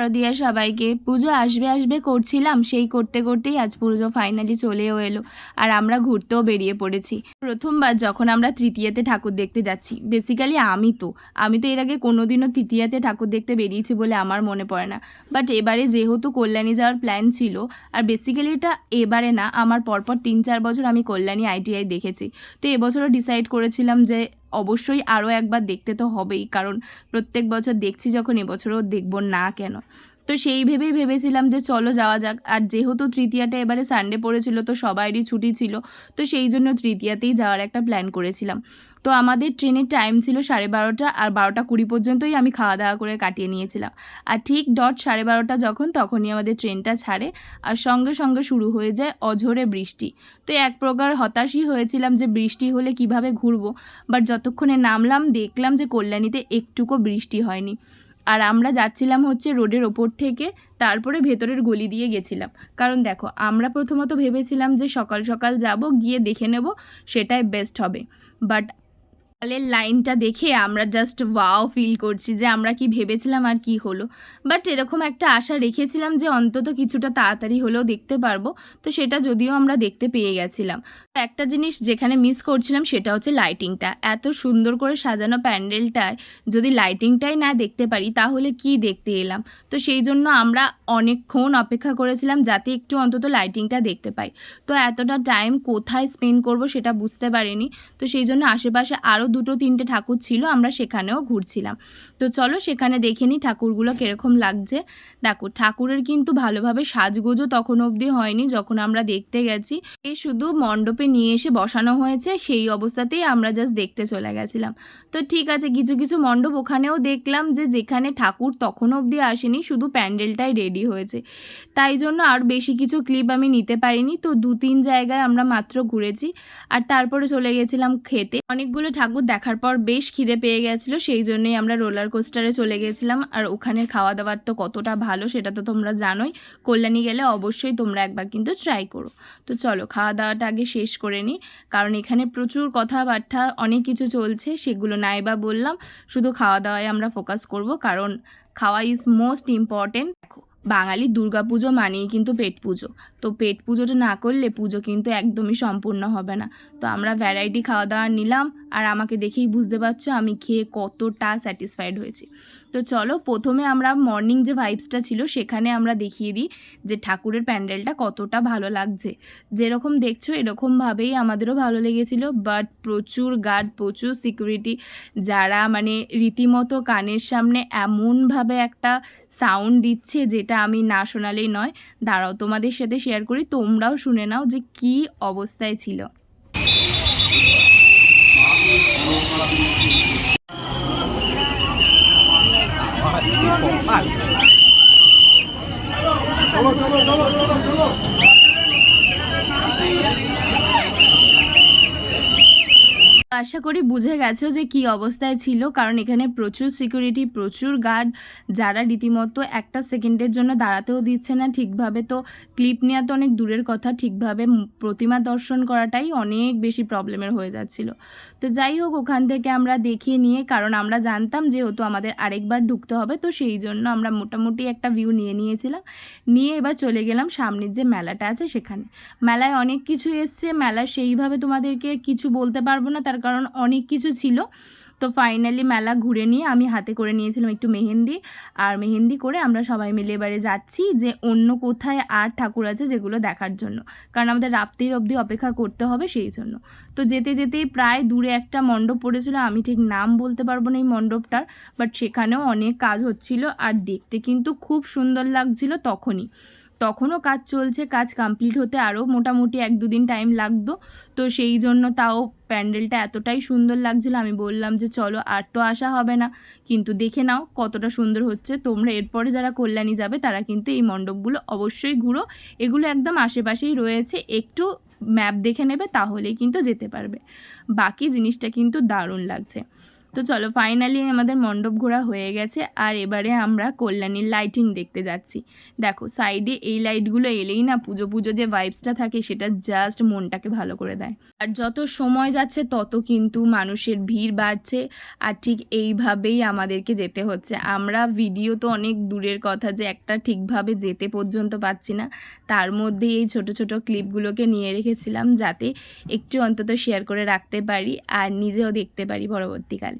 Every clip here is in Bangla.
শারদিয়া সবাইকে। পুজো আসবে আসবে করছিলাম, সেই করতে করতেই আজ পুজো ফাইনালি চলেও এলো। আর আমরা ঘুরতেও বেরিয়ে পড়েছি। প্রথমবার যখন আমরা তৃতীয়াতে ঠাকুর দেখতে যাচ্ছি বেসিক্যালি আমি তো। আমি তো এর আগে কোনোদিনও তৃতীয়াতে ঠাকুর দেখতে বেরিয়েছি বলে আমার মনে পড়ে না। বাট এবারে যেহেতু কল্যাণী যাওয়ার প্ল্যান ছিল, আর বেসিক্যালি এটা এবারে না, আমার পরপর তিন চার বছর আমি কল্যাণী আইটিআই দেখেছি। তো এবছরও ডিসাইড করেছিলাম যে অবশ্যই আরও একবার দেখতে তো হবেই, কারণ প্রত্যেক বছর দেখছি যখন এবছরও দেখব না কেন। তো সেই ভেবেই ভেবেছিলাম যে চলো যাওয়া যাক। আর যেহেতু তৃতীয়াটা এবারে সানডে পড়েছিল, তো সবারই ছুটি ছিল, তো সেই জন্য তৃতীয়াতেই যাওয়ার একটা প্ল্যান করেছিলাম। তো আমাদের ট্রেনের টাইম ছিল সাড়ে বারোটা আর বারোটা কুড়ি পর্যন্তই আমি খাওয়া দাওয়া করে কাটিয়ে নিয়েছিলাম। আর ঠিক ডট সাড়ে বারোটা যখন, তখনই আমাদের ট্রেনটা ছাড়ে আর সঙ্গে সঙ্গে শুরু হয়ে যায় অঝোরে বৃষ্টি। তো এক প্রকার হতাশই হয়েছিলাম যে বৃষ্টি হলে কীভাবে ঘুরবো বাট যতক্ষণে নামলাম দেখলাম যে কল্যাণীতে একটুকু বৃষ্টি হয়নি। আর আমরা যাচ্ছিলাম হচ্ছে রোডের ওপর থেকে, তারপরে ভেতরের গলি দিয়ে গেছিলাম। কারণ দেখো, আমরা প্রথমত ভেবেছিলাম যে সকাল সকাল যাব, গিয়ে দেখে নেব, সেটাই বেস্ট হবে। বাট সকালের লাইনটা দেখে আমরা জাস্ট ওয়াও ফিল করছি যে আমরা কি ভেবেছিলাম আর কি হলো। বাট এরকম একটা আশা রেখেছিলাম যে অন্তত কিছুটা তাড়াতাড়ি হলেও দেখতে পারব। তো সেটা যদিও আমরা দেখতে পেয়ে গেছিলাম। তো একটা জিনিস যেখানে মিস করছিলাম সেটা হচ্ছে লাইটিংটা এত সুন্দর করে সাজানো প্যান্ডেলটায় যদি লাইটিংটাই না দেখতে পারি, তাহলে কি দেখতে এলাম? তো সেই জন্য আমরা অনেকক্ষণ অপেক্ষা করেছিলাম যাতে একটু অন্তত লাইটিংটা দেখতে পাই। তো এতটা টাইম কোথায় স্পেন্ড করব সেটা বুঝতে পারিনি। তো সেই জন্য আশেপাশে আরও দুটো তিনটে ঠাকুর ছিল, আমরা সেখানেও ঘুরছিলাম। তো চলো সেখানে দেখে নিই ঠাকুরগুলো কীরকম লাগছে। দেখো, ঠাকুরের কিন্তু ভালোভাবে সাজগোজও তখন অবধি হয়নি, যখন আমরা দেখতে গেছি। এই শুধু মণ্ডপে নিয়ে এসে বসানো হয়েছে, সেই অবস্থাতেই আমরা জাস্ট দেখতে চলে গেছিলাম। তো ঠিক আছে, কিছু কিছু মণ্ডপ ওখানেও দেখলাম যে যেখানে ঠাকুর তখন অবধি আসেনি, শুধু প্যান্ডেলটাই রেডি হয়েছে। তাই জন্য আর বেশি কিছু ক্লিপ আমি নিতে পারিনি। তো দু তিন জায়গায় আমরা মাত্র ঘুরেছি। আর তারপরে চলে গেছিলাম খেতে। অনেকগুলো ঠাকুর দেখার পর বেশ খিদে পেয়ে গেছিল, সেই জন্যই আমরা রোলার কোস্টারে চলে গেছিলাম। আর ওখানের খাওয়া দাওয়ার তো কতটা ভালো সেটা তো তোমরা জানোই। কল্যাণী গেলে অবশ্যই তোমরা একবার কিন্তু ট্রাই করো। তো চলো খাওয়া দাওয়াটা আগে শেষ করে নিই। কারণ এখানে প্রচুর কথাবার্তা, অনেক কিছু চলছে, সেগুলো নাই বা বললাম। শুধু খাওয়া দাওয়ায় আমরা ফোকাস করব। কারণ খাওয়া ইজ মোস্ট ইম্পর্টেন্ট দেখো বাঙালি দুর্গা পুজো মানেই কিন্তু পেট পুজো। তো পেট পুজোটা না করলে পুজো কিন্তু একদমই সম্পূর্ণ হবে না। তো আমরা ভ্যারাইটি খাওয়া দাওয়া নিলাম আর আমাকে দেখেই বুঝতে পারছ আমি খেয়ে কতটা স্যাটিসফাইড হয়েছি। তো চলো প্রথমে আমরা মর্নিং যে ভাইবসটা ছিল সেখানে আমরা দেখিয়ে দিই যে ঠাকুরের প্যান্ডেলটা কতটা ভালো লাগছে। যেরকম দেখছ এরকমভাবেই আমাদেরও ভালো লেগেছিল বাট প্রচুর গার্ড প্রচুর সিকিউরিটি যারা মানে রীতিমতো কানের সামনে এমনভাবে একটা সাউন্ড দিচ্ছে যেটা আমি না শোনালেই নয়। দাঁড়াও তোমাদের সাথে শেয়ার করি, তোমরাও শুনে নাও যে কি অবস্থায় ছিল। আশা করি বুঝে গেছো যে কি অবস্থায় ছিল, কারণ এখানে প্রচুর সিকিউরিটি প্রচুর গার্ড যারা রীতিমতো একটা সেকেন্ডের জন্য দাঁড়াতেও দিচ্ছে না ঠিকভাবে। তো ক্লিপ নেওয়া তো অনেক দূরের কথা, ঠিকভাবে প্রতিমা দর্শন করাটাই অনেক বেশি প্রবলেমের হয়ে যাচ্ছিল। তো যাই হোক, ওখান থেকে আমরা দেখিয়ে নিয়ে, কারণ আমরা জানতাম যেহেতু আমাদের আরেকবার ঢুকতে হবে, তো সেই জন্য আমরা মোটামুটি একটা ভিউ নিয়ে নিয়েছিলাম। নিয়ে এবার চলে গেলাম সামনের যে মেলাটা আছে সেখানে। মেলায় অনেক কিছু এসছে মেলায় সেইভাবে তোমাদেরকে কিছু বলতে পারব না, তার কারণ অনেক কিছু ছিল। তো ফাইনালি মেলা ঘুরে নিয়ে আমি হাতে করে নিয়েছিলাম একটু মেহেন্দি। আর মেহেন্দি করে আমরা সবাই মিলে এবারে যাচ্ছি যে অন্য কোথায় আর ঠাকুর আছে যেগুলো দেখার জন্য। কারণ আমাদের রাত্রির অবধি অপেক্ষা করতে হবে সেই জন্য। তো যেতে যেতেই প্রায় দূরে একটা মণ্ডপ পড়েছিল, আমি ঠিক নাম বলতে পারব না এই মণ্ডপটার বাট সেখানেও অনেক কাজ হচ্ছিল আর দেখতে কিন্তু খুব সুন্দর লাগছিল তখনই। তখনও কাজ চলছে, কাজ কমপ্লিট হতে আরও মোটামুটি এক দুদিন টাইম লাগতো। তো সেই জন্য তাও প্যান্ডেলটা এতটাই সুন্দর লাগছিল, আমি বললাম যে চলো আর তো আসা হবে না। কিন্তু দেখে নাও কতটা সুন্দর হচ্ছে। তোমরা এরপরে যারা কল্যাণী যাবে, তারা কিন্তু এই মণ্ডপগুলো অবশ্যই ঘুরো। এগুলো একদম আশেপাশেই রয়েছে। একটু ম্যাপ দেখে নেবে, তাহলেই কিন্তু যেতে পারবে। বাকি জিনিসটা কিন্তু দারুণ লাগছে। তো চলো ফাইনালি আমাদের মণ্ডপ ঘোরা হয়ে গেছে, আর এবারে আমরা কল্যাণীর লাইটিং দেখতে যাচ্ছি। দেখো সাইডে এই লাইটগুলো এলেই না পুজো পুজো যে ভাইবসটা থাকে সেটা জাস্ট মনটাকে ভালো করে দেয়। আর যত সময় যাচ্ছে তত কিন্তু মানুষের ভিড় বাড়ছে, আর ঠিক এইভাবেই আমাদেরকে যেতে হচ্ছে। আমরা ভিডিও তো অনেক দূরের কথা যে একটা ঠিকভাবে যেতে পর্যন্ত পাচ্ছি না। তার মধ্যে এই ছোট ছোট ক্লিপগুলোকে নিয়ে রেখেছিলাম যাতে একটু অন্তত শেয়ার করে রাখতে পারি, আর নিজেও দেখতে পারি পরবর্তীকালে।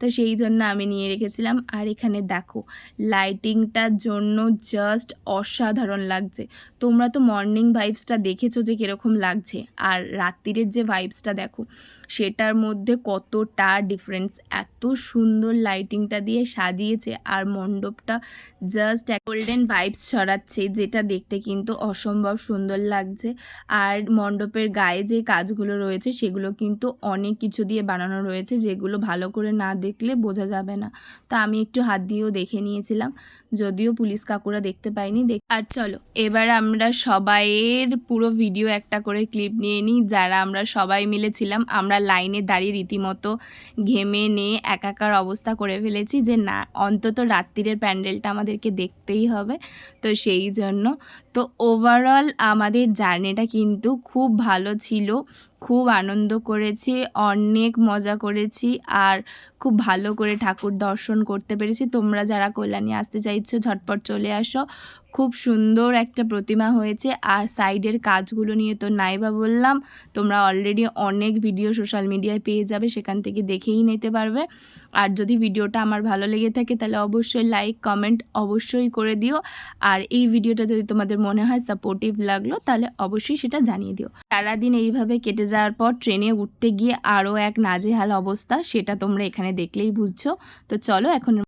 তো সেই জন্য আমি নিয়ে রেখেছিলাম। আর এখানে দেখো লাইটিংটার জন্য জাস্ট অসাধারণ লাগছে। তোমরা তো মর্নিং ভাইবসটা দেখেছ যে কীরকম লাগছে। আর রাত্রিরের যে ভাইবসটা দেখো, সেটার মধ্যে কতটা ডিফারেন্স এত সুন্দর লাইটিংটা দিয়ে সাজিয়েছে আর মণ্ডপটা জাস্ট গোল্ডেন ভাইবস ছড়াচ্ছে, যেটা দেখতে কিন্তু অসম্ভব সুন্দর লাগছে। আর মণ্ডপের গায়ে যে কাজগুলো রয়েছে, সেগুলো কিন্তু অনেক কিছু দিয়ে বানানো রয়েছে, যেগুলো ভালো করে না দেখলে বোঝা যাবে না। তো আমি একটু হাত দিয়েও দেখে নিয়েছিলাম। যদিও পুলিশ কাকুরা দেখতে পাইনি। দেখ আর চলো, এবার আমরা সবাইয়ের পুরো ভিডিও একটা করে ক্লিপ নিয়ে নিই। যারা আমরা সবাই মিলেছিলাম আমরা লাইনে দাঁড়িয়ে রীতিমতো ঘেমে নিয়ে একাকার অবস্থা করে ফেলেছি যে, না, অন্তত রাত্রিরের প্যান্ডেলটা আমাদেরকে দেখতেই হবে। তো সেই জন্য। তো ওভারঅল আমাদের জার্নিটা কিন্তু খুব ভালো ছিল। খুব আনন্দ করেছি, অনেক মজা করেছি আর খুব ভালো করে ঠাকুর দর্শন করতে পেরেছি। তোমরা যারা কল্যাণী আসতে চাইছো, ঝটপট চলে আসো। খুব সুন্দর একটা প্রতিমা হয়েছে। আর সাইডের কাজগুলো নিয়ে তো নাই বা বললাম, তোমরা অলরেডি অনেক ভিডিও সোশ্যাল মিডিয়ায় পেয়ে যাবে, সেখান থেকে দেখেই নিতে পারবে। আর যদি ভিডিওটা আমার ভালো লেগে থাকে, তাহলে অবশ্যই লাইক কমেন্ট অবশ্যই করে দিও। আর এই ভিডিওটা যদি তোমাদের মনে হয় সাপোর্টিভ লাগল, তাহলে অবশ্যই সেটা জানিয়ে দিও। সারাদিন এইভাবে কেটে যাওয়ার পর ট্রেনে উঠতে গিয়ে আরও এক নাজেহাল অবস্থা, সেটা তোমরা এখানে দেখলেই বুঝছ। তো চলো এখন